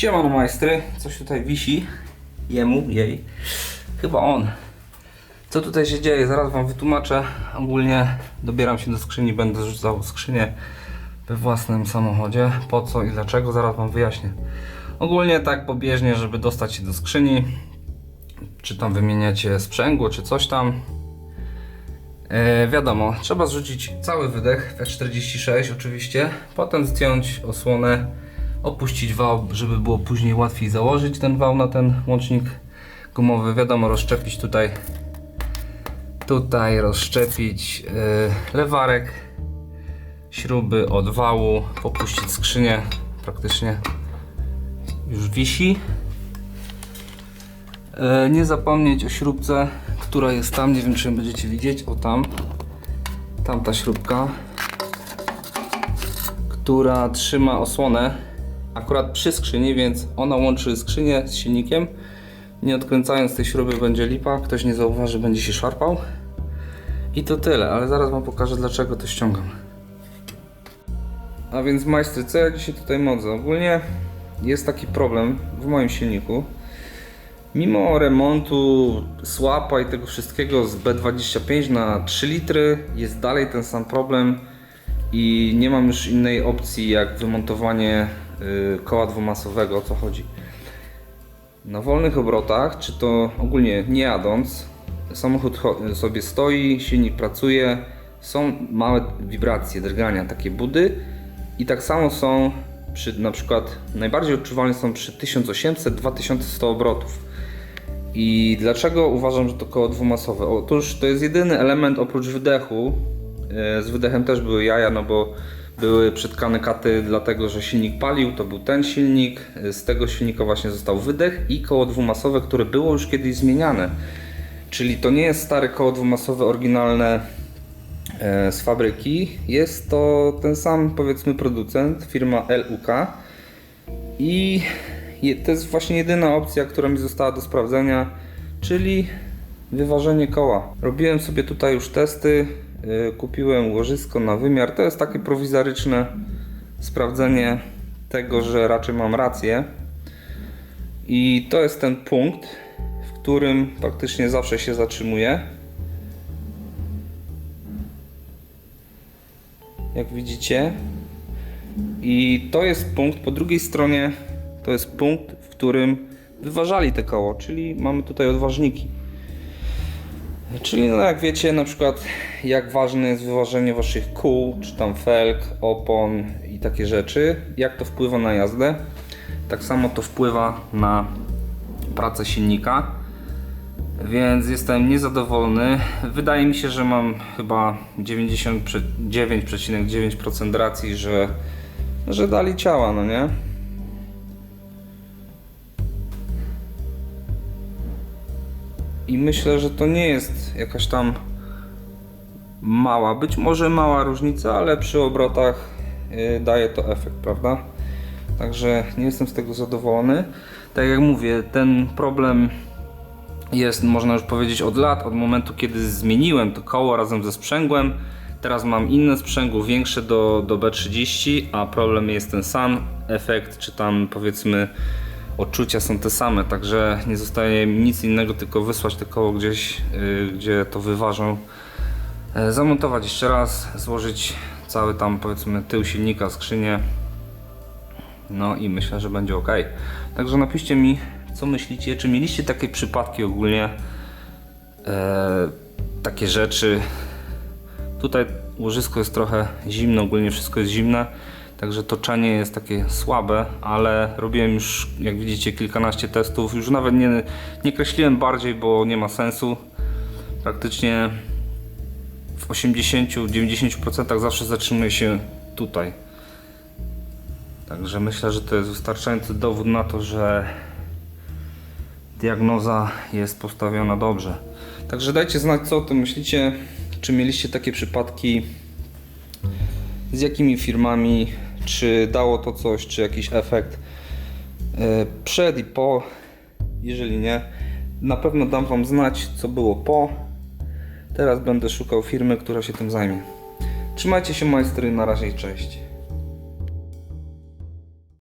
Siemano majstry, coś tutaj wisi. Jemu, jej. Chyba on. Co tutaj się dzieje? Zaraz wam wytłumaczę. Ogólnie dobieram się do skrzyni, będę rzucał skrzynię we własnym samochodzie. Po co i dlaczego? Zaraz wam wyjaśnię. Ogólnie tak pobieżnie, żeby dostać się do skrzyni, czy tam wymieniacie sprzęgło, czy coś tam. E, wiadomo, trzeba zrzucić cały wydech F46 oczywiście, potem zdjąć osłonę, opuścić wał, żeby było później łatwiej założyć ten wał na ten łącznik gumowy. Wiadomo, rozszczepić tutaj tutaj rozszczepić e, lewarek, śruby od wału, popuścić skrzynię, praktycznie już wisi. E, Nie zapomnieć o śrubce, która jest tam, nie wiem czy będziecie widzieć, o tam, tamta śrubka, która trzyma osłonę akurat przy skrzyni, więc ona łączy skrzynię z silnikiem. Nie odkręcając tej śruby będzie lipa, ktoś nie zauważy, będzie się szarpał. I to tyle, ale zaraz Wam pokażę dlaczego to ściągam. A więc majstry, co ja dzisiaj tutaj modzę? Ogólnie jest taki problem w moim silniku. Mimo remontu słapa i tego wszystkiego z B25 na 3 litry jest dalej ten sam problem i nie mam już innej opcji jak wymontowanie koła dwumasowego, o co chodzi. Na wolnych obrotach, czy to ogólnie nie jadąc, samochód sobie stoi, silnik pracuje, są małe wibracje, drgania, takie budy i tak samo są przy na przykład najbardziej odczuwalne są przy 1800-2100 obrotów. I dlaczego uważam, że to koło dwumasowe? Otóż to jest jedyny element oprócz wydechu. E, Z wydechem też były jaja, no bo były przytkane katy, dlatego że silnik palił, to był ten silnik. Z tego silnika właśnie został wydech i koło dwumasowe, które było już kiedyś zmieniane. Czyli to nie jest stare koło dwumasowe oryginalne e, z fabryki. Jest to ten sam powiedzmy producent, firma LUK. I to jest właśnie jedyna opcja, która mi została do sprawdzenia, czyli wyważenie koła. Robiłem sobie tutaj już testy, kupiłem łożysko na wymiar. To jest takie prowizoryczne sprawdzenie tego, że raczej mam rację. I to jest ten punkt, w którym praktycznie zawsze się zatrzymuję. Jak widzicie, i to jest punkt, po drugiej stronie to jest punkt, w którym wyważali te koło, czyli mamy tutaj odważniki. Czyli no jak wiecie, na przykład jak ważne jest wyważenie waszych kół, czy tam felg, opon i takie rzeczy, jak to wpływa na jazdę, tak samo to wpływa na pracę silnika. Więc jestem niezadowolony. Wydaje mi się, że mam chyba 99,9% racji, że, że dali ciała, no nie? I myślę, że to nie jest jakaś tam mała, być może mała różnica, ale przy obrotach y, daje to efekt, prawda? Także nie jestem z tego zadowolony. Tak jak mówię, ten problem jest, można już powiedzieć, od lat, od momentu, kiedy zmieniłem to koło razem ze sprzęgłem. Teraz mam inne sprzęgło, większe do, do B30, a problem jest ten sam. Efekt, czy tam powiedzmy odczucia są te same, także nie zostaje mi nic innego, tylko wysłać to koło gdzieś, yy, gdzie to wyważą. E, Zamontować jeszcze raz, złożyć cały tam powiedzmy tył silnika, skrzynię. No i myślę, że będzie ok. Także napiszcie mi, co myślicie, czy mieliście takie przypadki ogólnie, e, takie rzeczy. Tutaj łożysko jest trochę zimne, ogólnie wszystko jest zimne, także toczenie jest takie słabe, ale robiłem już, jak widzicie, kilkanaście testów. Już nawet nie, nie kreśliłem bardziej, bo nie ma sensu. Praktycznie w 80-90% zawsze zatrzymuje się tutaj. Także myślę, że to jest wystarczający dowód na to, że diagnoza jest postawiona dobrze. Także dajcie znać, co o tym myślicie. Czy mieliście takie przypadki? Z jakimi firmami? Czy dało to coś, czy jakiś efekt? E, Przed i po. Jeżeli nie, na pewno dam Wam znać, co było po. Teraz będę szukał firmy, która się tym zajmie. Trzymajcie się, majstry. Na razie i cześć.